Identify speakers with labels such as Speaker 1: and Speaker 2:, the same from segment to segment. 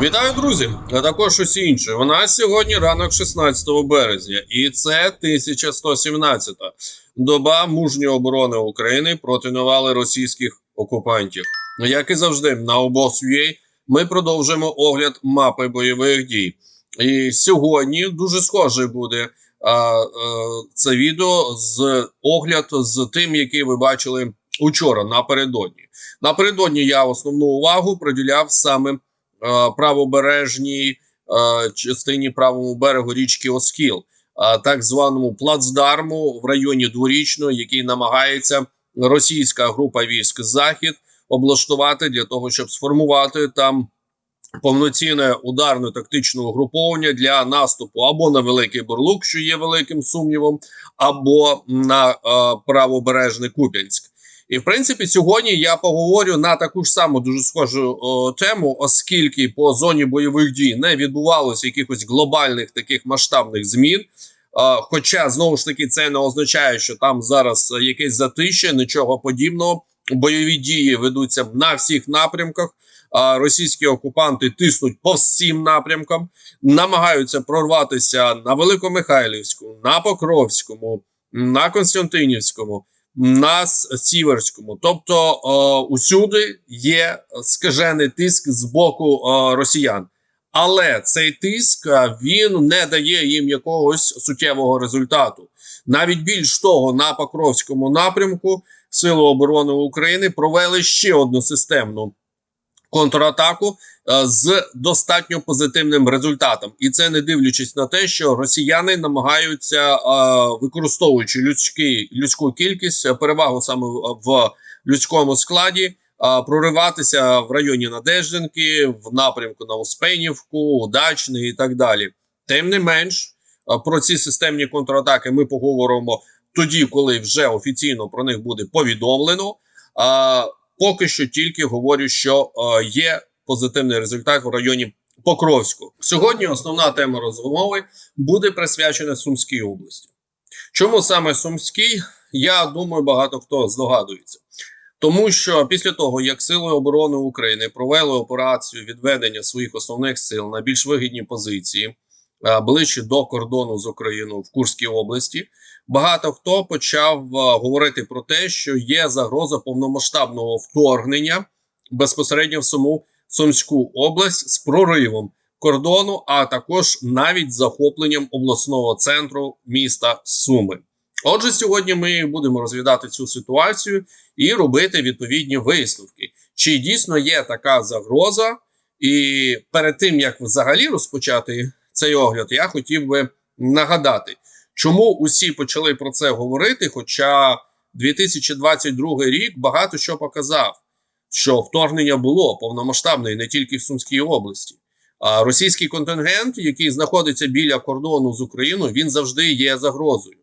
Speaker 1: Вітаю, друзі! А також усі інші. Нас сьогодні ранок 16 березня, і це 1117-та доба мужньої оборони України проти навали російських окупантів. Як і завжди, на обоз.ua ми продовжуємо огляд мапи бойових дій. І сьогодні дуже схоже буде а, а, це відео з огляд з тим, який ви бачили учора напередодні. Напередодні я основну увагу приділяв саме. Е, правобережній е, частині правому берегу річки Оскіл, е, так званому плацдарму в районі дворічної, який намагається російська група військ Захід облаштувати для того, щоб сформувати там. Повноцінне ударне тактичне угруповання для наступу або на Великий Бурлук, що є великим сумнівом, або на правобережний Куп'янськ. І в принципі, сьогодні я поговорю на таку ж саму дуже схожу о, тему, оскільки по зоні бойових дій не відбувалося якихось глобальних таких масштабних змін. Хоча знову ж таки це не означає, що там зараз якесь затище, нічого подібного. Бойові дії ведуться на всіх напрямках. А російські окупанти тиснуть по всім напрямкам, намагаються прорватися на Великомихайлівську, на Покровському, на Константинівському на Сіверському, тобто о, усюди є скажений тиск з боку о, росіян, але цей тиск він не дає їм якогось суттєвого результату. Навіть більш того, на Покровському напрямку Сили оборони України провели ще одну системну контратаку е, з достатньо позитивним результатом, і це не дивлячись на те, що росіяни намагаються, е, використовуючи людські людську кількість, е, перевагу саме в людському складі. Прориватися в районі Надеждинки, в напрямку на Успенівку, Удачний і так далі. Тим не менш, про ці системні контратаки ми поговоримо тоді, коли вже офіційно про них буде повідомлено. Поки що тільки говорю, що е, є позитивний результат в районі Покровську. Сьогодні основна тема розмови буде присвячена Сумській області. Чому саме Сумській? Я думаю, багато хто здогадується. Тому що після того, як Сили оборони України провели операцію відведення своїх основних сил на більш вигідні позиції ближче до кордону з Україною в Курській області, багато хто почав е, говорити про те, що є загроза повномасштабного вторгнення безпосередньо в саму Сумську область з проривом кордону, а також навіть захопленням обласного центру міста Суми. Отже, сьогодні ми будемо розглядати цю ситуацію і робити відповідні висновки, чи дійсно є така загроза, і перед тим як взагалі розпочати цей огляд, я хотів би нагадати, Чому усі почали про це говорити? Хоча 2022 рік багато що показав, що вторгнення було повномасштабне і не тільки в Сумській області. А російський контингент, який знаходиться біля кордону з Україною, він завжди є загрозою.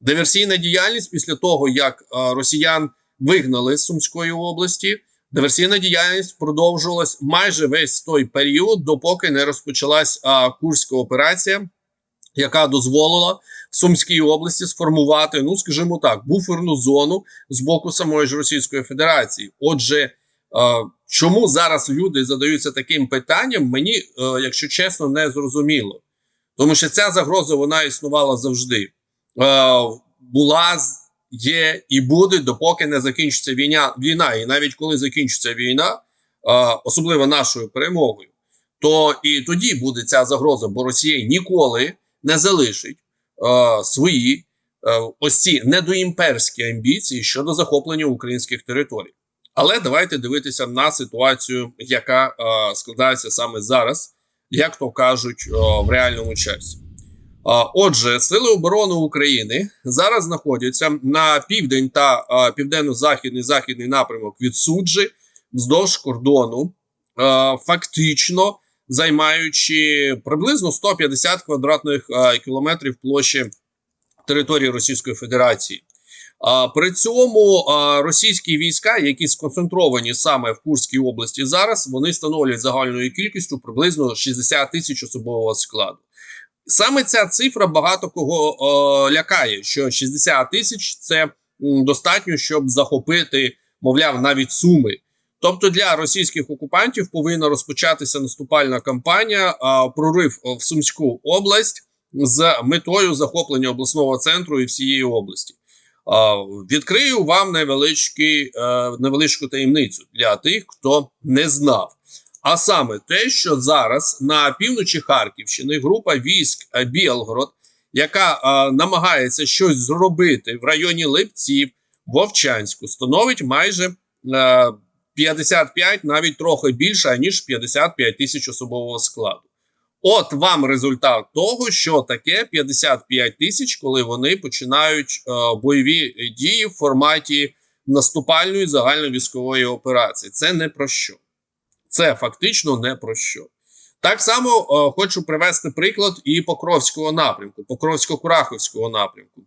Speaker 1: Диверсійна діяльність після того, як росіян вигнали з Сумської області, диверсійна діяльність продовжувалась майже весь той період, допоки не розпочалась Курська операція, яка дозволила Сумській області сформувати, ну скажімо так, буферну зону з боку самої ж Російської Федерації. Отже, е, чому зараз люди задаються таким питанням, мені, е, якщо чесно, не зрозуміло. Тому що ця загроза вона існувала завжди. Е, була, є і буде, допоки не закінчиться війна. війна. І навіть коли закінчиться війна, особливо нашою перемогою, то і тоді буде ця загроза, бо Росія ніколи не залишить свої ось ці недоімперські амбіції щодо захоплення українських територій. Але давайте дивитися на ситуацію, яка складається саме зараз, як то кажуть, в реальному часі. Отже, сили оборони України зараз знаходяться на південь та південно-західний західний напрямок від суджі вздовж кордону, фактично займаючи приблизно 150 квадратних кілометрів площі території Російської Федерації. При цьому російські війська, які сконцентровані саме в Курській області, зараз вони становлять загальною кількістю приблизно 60 тисяч особового складу. Саме ця цифра багато кого о, лякає, що 60 тисяч це достатньо, щоб захопити, мовляв, навіть суми. Тобто для російських окупантів повинна розпочатися наступальна кампанія, а, прорив в Сумську область з метою захоплення обласного центру і всієї області. А, Відкрию вам е, невеличку таємницю для тих, хто не знав. А саме те, що зараз на півночі Харківщини група військ е, Білгород, яка е, намагається щось зробити в районі Липців, Вовчанську, становить майже е, 55, навіть трохи більше, ніж 55 тисяч особового складу. От вам результат того, що таке 55 тисяч, коли вони починають е, бойові дії в форматі наступальної загальновійськової операції. Це не про що. Це фактично не про що. Так само е, хочу привести приклад і Покровського напрямку, Покровсько-Кураховського напрямку.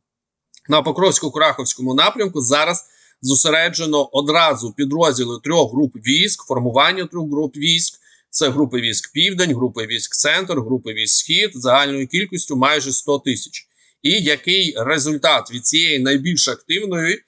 Speaker 1: На Покровсько-Кураховському напрямку зараз зосереджено одразу підрозділи трьох груп військ, формування трьох груп військ. Це групи військ Південь, групи військ Центр, групи військ Схід загальною кількістю майже 100 тисяч. І який результат від цієї найбільш активної е,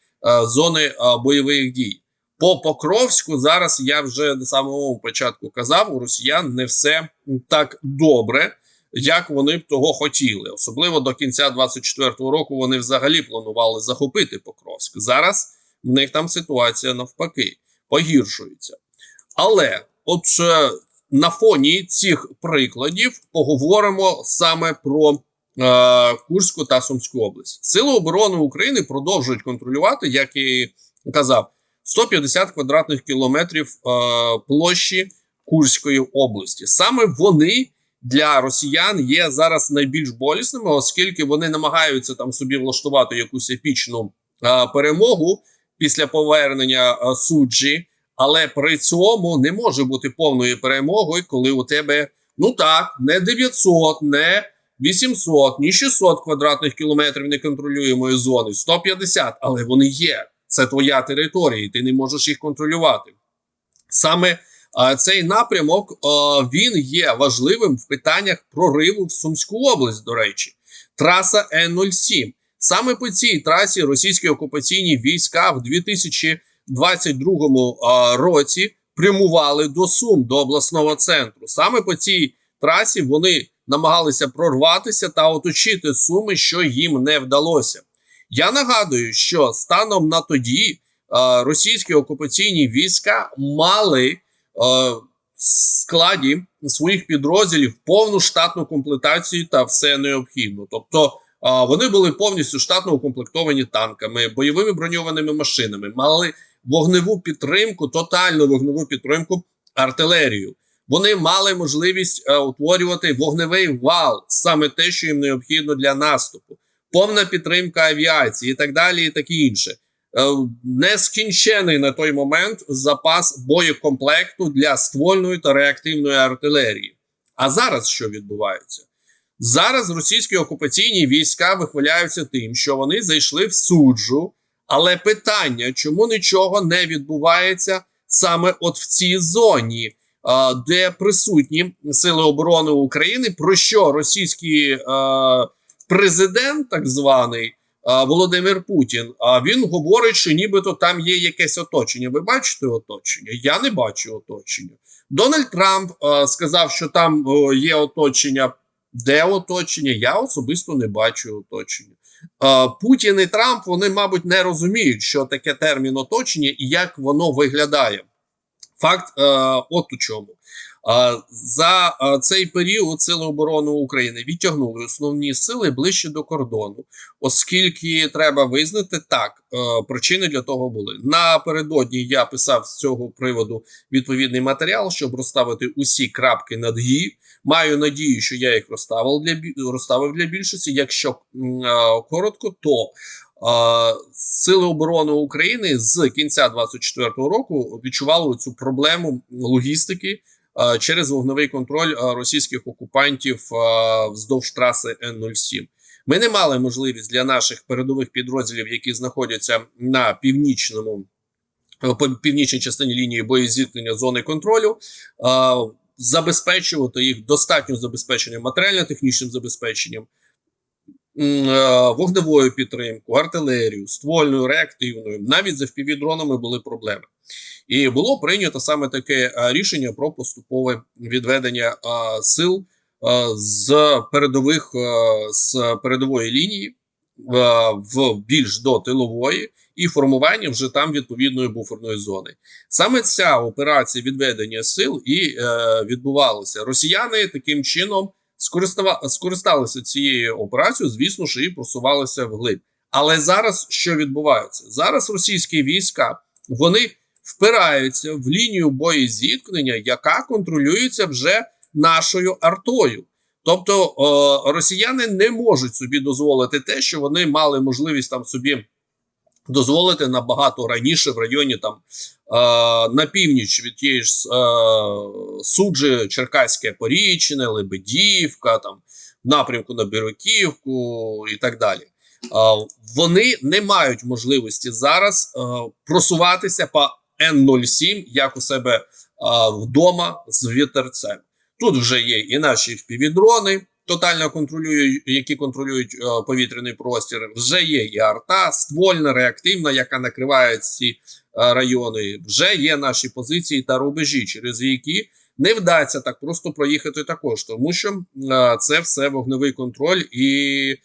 Speaker 1: зони е, бойових дій? По Покровську зараз я вже на самому початку казав, у росіян не все так добре, як вони б того хотіли. Особливо до кінця 24-го року вони взагалі планували захопити Покровськ. Зараз в них там ситуація навпаки погіршується. Але от е, на фоні цих прикладів поговоримо саме про е, Курську та Сумську область. Сили оборони України продовжують контролювати, як і казав, 150 квадратних кілометрів е, площі Курської області. Саме вони для росіян є зараз найбільш болісними, оскільки вони намагаються там собі влаштувати якусь епічну е, перемогу після повернення е, суджі. Але при цьому не може бути повною перемогою, коли у тебе ну так, не 900, не 800, ні 600 квадратних кілометрів неконтролюємої зони, 150, але вони є. Це твоя територія, і ти не можеш їх контролювати. Саме а, цей напрямок а, він є важливим в питаннях прориву в Сумську область. До речі, траса Н-07. Саме по цій трасі російські окупаційні війська в 2000 22-му році прямували до Сум до обласного центру. Саме по цій трасі вони намагалися прорватися та оточити Суми, що їм не вдалося. Я нагадую, що станом на тоді а, російські окупаційні війська мали а, в складі своїх підрозділів повну штатну комплектацію та все необхідне. Тобто а, вони були повністю штатно укомплектовані танками, бойовими броньованими машинами, мали вогневу підтримку, тотальну вогневу підтримку артилерію. Вони мали можливість е, утворювати вогневий вал, саме те, що їм необхідно для наступу, повна підтримка авіації і так далі, і таке інше. Е, нескінчений на той момент запас боєкомплекту для ствольної та реактивної артилерії. А зараз що відбувається? Зараз російські окупаційні війська вихваляються тим, що вони зайшли в суджу. Але питання, чому нічого не відбувається саме от в цій зоні, де присутні сили оборони України, про що російський президент, так званий Володимир Путін, а він говорить, що нібито там є якесь оточення. Ви бачите оточення? Я не бачу оточення. Дональд Трамп сказав, що там є оточення. Де оточення? Я особисто не бачу оточення. Путін і Трамп вони, мабуть, не розуміють, що таке термін оточення і як воно виглядає. Факт е, от у чому. За цей період Сили оборони України відтягнули основні сили ближче до кордону, оскільки треба визнати так, е, причини для того були напередодні. Я писав з цього приводу відповідний матеріал, щоб розставити усі крапки над «і». Маю надію, що я їх розставив для розставив для більшості. Якщо коротко, то Сили оборони України з кінця 24-го року відчували цю проблему логістики через вогневий контроль російських окупантів вздовж траси Н-07. Ми не мали можливість для наших передових підрозділів, які знаходяться на північному по північній частині лінії боєзіткнення зони контролю, забезпечувати їх достатньо забезпеченням матеріально-технічним забезпеченням. Е, вогневою підтримку, артилерію, ствольною, реактивною. Навіть з FPV-дронами були проблеми. І було прийнято саме таке е, рішення про поступове відведення е, сил з передових з передової лінії в більш до тилової і формування вже там відповідної буферної зони. Саме ця операція відведення сил і відбувалася. Росіяни таким чином скористалися цією операцією, звісно ж, і просувалися вглиб. Але зараз що відбувається? Зараз російські війська вони впираються в лінію боєзіткнення, яка контролюється вже нашою артою. Тобто е, росіяни не можуть собі дозволити те, що вони мали можливість там собі дозволити набагато раніше в районі там е, на північ від тієї ж е, суджі Черкаське Порічне, Лебедівка, там напрямку на Біроківку і так далі. Е, вони не мають можливості зараз е, просуватися по Н-07, як у себе е, вдома з вітерцем. Тут вже є і наші впівдрони, тотально контролюють, які контролюють е, повітряний простір. Вже є і арта, ствольна, реактивна, яка накриває ці е, райони. Вже є наші позиції та рубежі, через які не вдасться так просто проїхати також, тому що е, це все вогневий контроль, і е,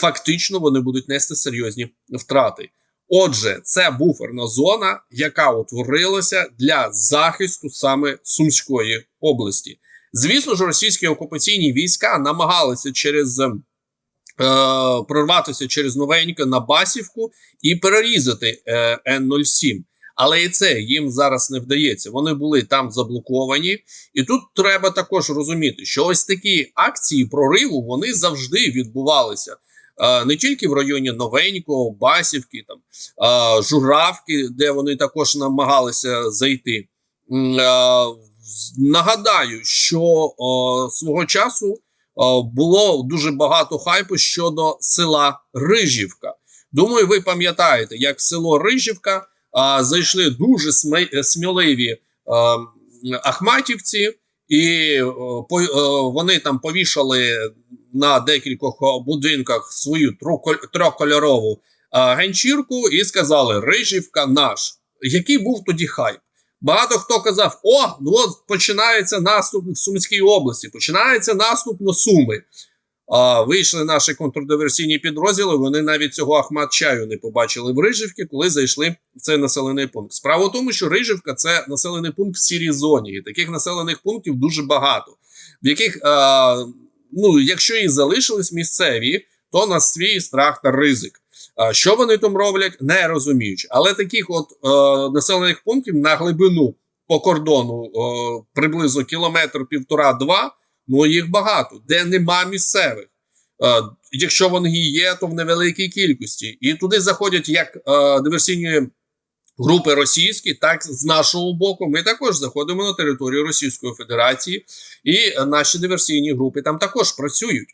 Speaker 1: фактично вони будуть нести серйозні втрати. Отже, це буферна зона, яка утворилася для захисту саме Сумської області. Звісно ж, російські окупаційні війська намагалися через е, прорватися через новеньке на Басівку і перерізати е, Н-07. Але і це їм зараз не вдається. Вони були там заблоковані, і тут треба також розуміти, що ось такі акції прориву вони завжди відбувалися. Е, Не тільки в районі Новенького, Басівки, там е, Журавки, де вони також намагалися зайти. Е, Нагадаю, що о, свого часу о, було дуже багато хайпу щодо села Рижівка. Думаю, ви пам'ятаєте, як село Рижівка а, зайшли дуже сміливі а, м, ахматівці, і о, о, вони там повішали на декількох будинках свою трьохкольорову а, ганчірку і сказали: Рижівка наш. Який був тоді хайп? Багато хто казав: О, ну от починається наступ в Сумській області, починається наступ на Суми. А, вийшли наші контрдиверсійні підрозділи. Вони навіть цього Ахмат чаю не побачили в Рижівці, коли зайшли в цей населений пункт. Справа в тому, що Рижівка це населений пункт в сірій зоні, і таких населених пунктів дуже багато, в яких, а, ну, якщо і залишились місцеві, то на свій страх та ризик. Що вони там роблять, не розуміючи. Але таких от е, населених пунктів на глибину по кордону е, приблизно кілометр півтора-два. Ну їх багато, де нема місцевих. Е, якщо вони є, то в невеликій кількості. І туди заходять як е, диверсійні групи російські, так з нашого боку. Ми також заходимо на територію Російської Федерації, і наші диверсійні групи там також працюють.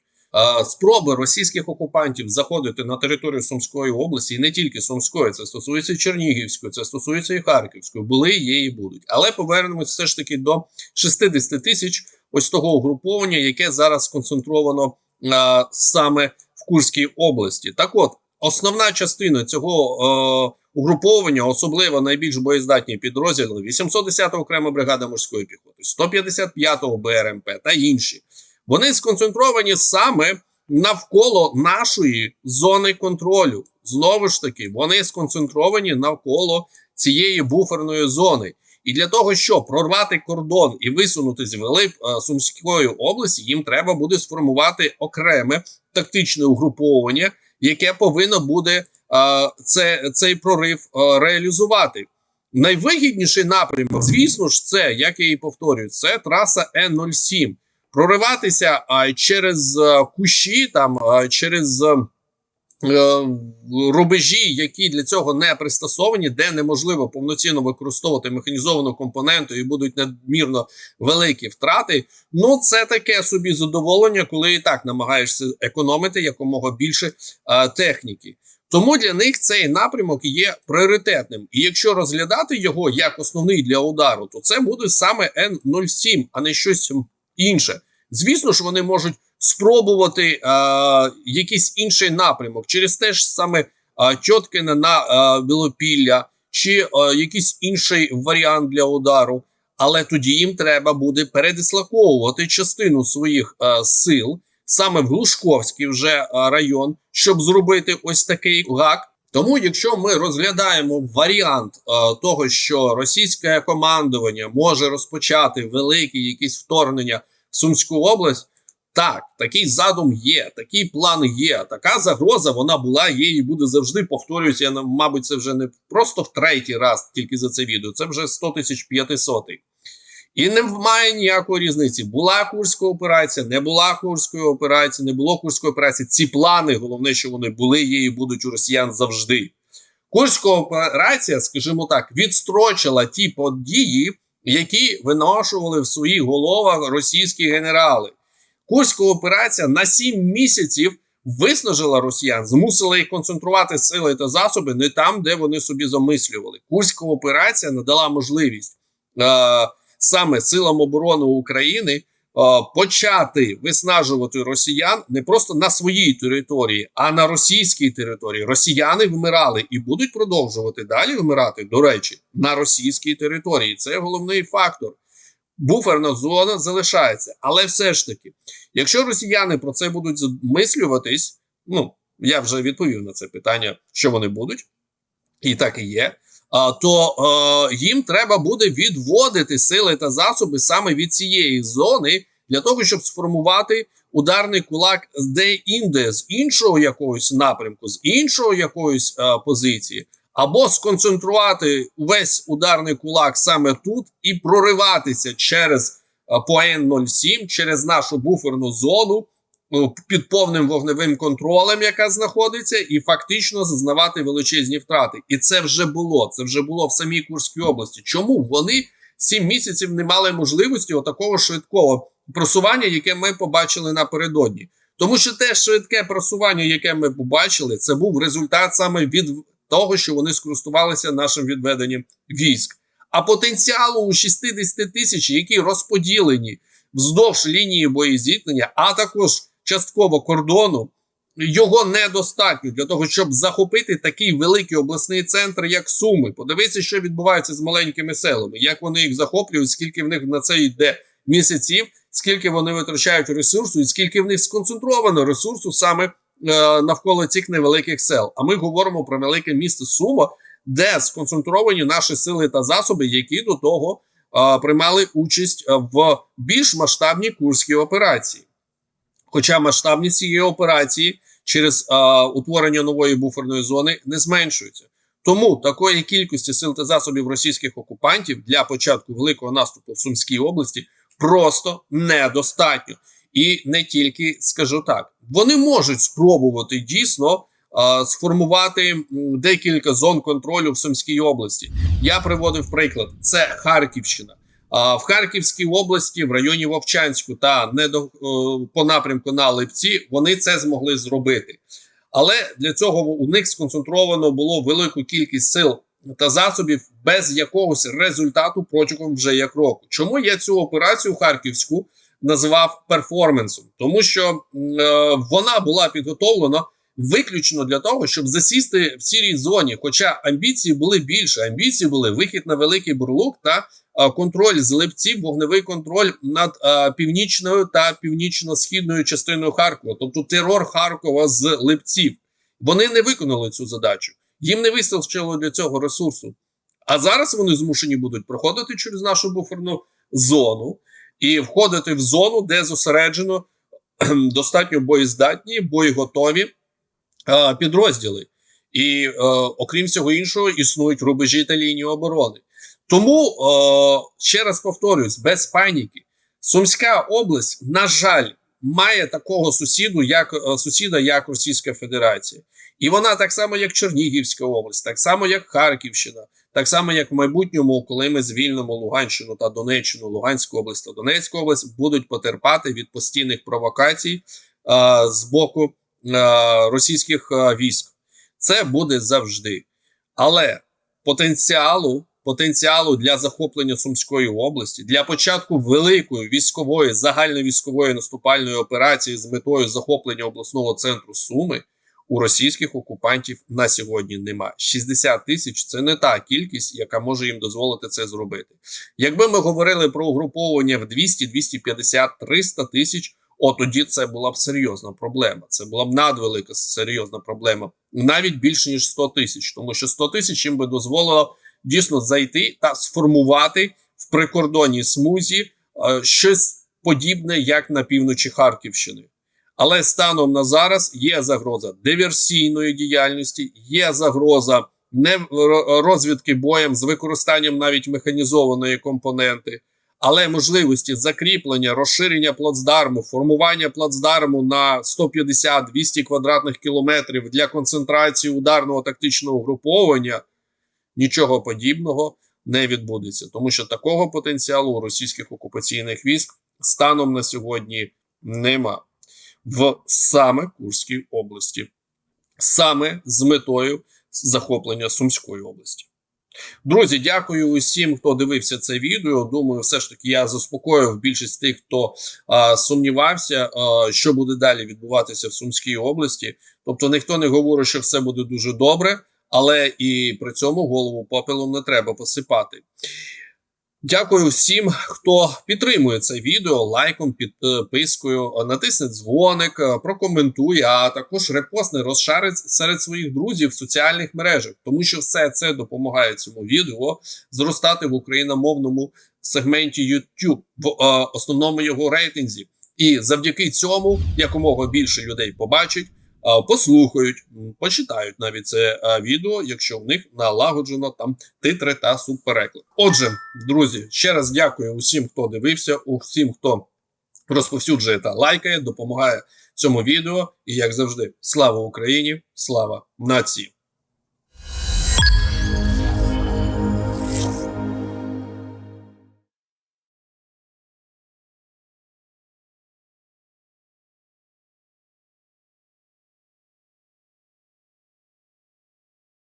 Speaker 1: Спроби російських окупантів заходити на територію Сумської області, і не тільки Сумської, це стосується Чернігівської, це стосується і Харківської, були, є і будуть. Але повернемось все ж таки до 60 тисяч ось того угруповання, яке зараз сконцентровано а, саме в Курській області. Так от, основна частина цього е, угруповання, особливо найбільш боєздатні підрозділи, 810 окрема бригада морської піхоти, 155-го БРМП та інші, вони сконцентровані саме навколо нашої зони контролю. Знову ж таки, вони сконцентровані навколо цієї буферної зони. І для того, щоб прорвати кордон і висунутися в глиб е, Сумської області, їм треба буде сформувати окреме тактичне угруповання, яке повинно буде е, це, цей прорив е, реалізувати. Найвигідніший напрямок, звісно ж, це як я і повторюю, це траса Н-07. Прориватися а, через е, кущі, там а, через. е, е, рубежі, які для цього не пристосовані, де неможливо повноцінно використовувати механізовану компоненту і будуть надмірно великі втрати. Ну це таке собі задоволення, коли і так намагаєшся економити якомога більше е, техніки. Тому для них цей напрямок є пріоритетним. І якщо розглядати його як основний для удару, то це буде саме Н-07, а не щось інше. Звісно ж, вони можуть спробувати е, якийсь інший напрямок через те ж саме е, Тьоткине на е, Білопілля, чи е, якийсь інший варіант для удару. Але тоді їм треба буде передислоковувати частину своїх е, сил саме в Глушковський вже е, район, щоб зробити ось такий гак. Тому, якщо ми розглядаємо варіант е, того, що російське командування може розпочати велике якісь вторгнення в Сумську область, так, такий задум є, такий план є. Така загроза вона була, є і буде завжди. Повторююся, я мабуть, це вже не просто в третій раз тільки за це відео. Це вже 100 тисяч 500. І не має ніякої різниці. Була курська операція, не була курської операції, не було курської операції. Ці плани, головне, що вони були, є і будуть у росіян завжди. Курська операція, скажімо так, відстрочила ті події, які виношували в своїх головах російські генерали. Курська операція на 7 місяців виснажила росіян, змусила їх концентрувати сили та засоби не там, де вони собі замислювали. Курська операція надала можливість е, саме силам оборони України почати виснажувати росіян не просто на своїй території, а на російській території. Росіяни вмирали і будуть продовжувати далі вмирати, до речі, на російській території. Це головний фактор. Буферна зона залишається, але все ж таки, якщо росіяни про це будуть замислюватись, ну я вже відповів на це питання, що вони будуть, і так і є. То е, їм треба буде відводити сили та засоби саме від цієї зони для того, щоб сформувати ударний кулак де-інде з іншого якогось напрямку, з іншого якоїсь е, позиції, або сконцентрувати весь ударний кулак саме тут і прориватися через е, по Н-07, через нашу буферну зону ну, під повним вогневим контролем, яка знаходиться, і фактично зазнавати величезні втрати. І це вже було. Це вже було в самій Курській області. Чому вони сім місяців не мали можливості отакого швидкого просування, яке ми побачили напередодні? Тому що те швидке просування, яке ми побачили, це був результат саме від того, що вони скористувалися нашим відведенням військ. А потенціалу у 60 тисяч, які розподілені вздовж лінії боєзіткнення, а також частково кордону, його недостатньо для того, щоб захопити такий великий обласний центр, як Суми. Подивіться, що відбувається з маленькими селами, як вони їх захоплюють, скільки в них на це йде місяців, скільки вони витрачають ресурсу, і скільки в них сконцентровано ресурсу саме е, навколо цих невеликих сел. А ми говоримо про велике місто Сума, де сконцентровані наші сили та засоби, які до того приймали участь в більш масштабній курській операції. Хоча масштабність цієї операції через а, утворення нової буферної зони не зменшується. Тому такої кількості сил та засобів російських окупантів для початку великого наступу в Сумській області просто недостатньо. І не тільки скажу так, вони можуть спробувати дійсно а, сформувати декілька зон контролю в Сумській області. Я приводив приклад: це Харківщина. В Харківській області, в районі Вовчанську та не до, по напрямку на Липці, вони це змогли зробити. Але для цього у них сконцентровано було велику кількість сил та засобів без якогось результату протягом вже як року. Чому я цю операцію Харківську назвав перформансом? Тому що е, вона була підготовлена виключно для того, щоб засісти в сірій зоні. Хоча амбіції були більше. Амбіції були вихід на великий бурлук та а, контроль з липців, вогневий контроль над а, північною та північно-східною частиною Харкова, тобто терор Харкова з липців. Вони не виконали цю задачу. Їм не вистачило для цього ресурсу. А зараз вони змушені будуть проходити через нашу буферну зону і входити в зону, де зосереджено достатньо боєздатні, боєготові підрозділи. І е, окрім всього іншого, існують рубежі та лінії оборони. Тому е, ще раз повторюсь, без паніки, Сумська область, на жаль, має такого сусіду, як е, сусіда, як Російська Федерація, і вона так само, як Чернігівська область, так само як Харківщина, так само як в майбутньому, коли ми звільнимо Луганщину та Донеччину, Луганську область та Донецьку область, будуть потерпати від постійних провокацій е, з боку російських е, військ. Це буде завжди. Але потенціалу потенціалу для захоплення Сумської області, для початку великої військової загальновійськової наступальної операції з метою захоплення обласного центру Суми у російських окупантів на сьогодні немає. 60 тисяч це не та кількість, яка може їм дозволити це зробити. Якби ми говорили про угруповання в 200, 250, 300 тисяч. От тоді це була б серйозна проблема. Це була б надвелика серйозна проблема, навіть більше ніж 100 тисяч, тому що 100 тисяч їм би дозволило дійсно зайти та сформувати в прикордонній смузі е, щось подібне, як на півночі Харківщини. Але станом на зараз є загроза диверсійної діяльності, є загроза не розвідки боєм з використанням навіть механізованої компоненти. Але можливості закріплення, розширення плацдарму, формування плацдарму на 150-200 квадратних кілометрів для концентрації ударного тактичного угруповання нічого подібного не відбудеться, тому що такого потенціалу у російських окупаційних військ станом на сьогодні нема. В саме Курській області, саме з метою захоплення Сумської області. Друзі, дякую усім, хто дивився це відео. Думаю, все ж таки я заспокоїв більшість тих, хто а, сумнівався, а, що буде далі відбуватися в Сумській області. Тобто, ніхто не говорить, що все буде дуже добре, але і при цьому голову попелом не треба посипати. Дякую всім, хто підтримує це відео лайком, підпискою, натисне дзвоник, е, прокоментує, а також репостне розшарить серед своїх друзів в соціальних мережах, тому що все це допомагає цьому відео зростати в україномовному сегменті YouTube, в е, основному його рейтинзі. І завдяки цьому якомога більше людей побачать, е, послухають, почитають навіть це відео, якщо в них налагоджено там титри та субпереклад. Отже, друзі, ще раз дякую усім, хто дивився, усім, хто розповсюджує та лайкає, допомагає цьому відео. І як завжди, слава Україні, слава нації!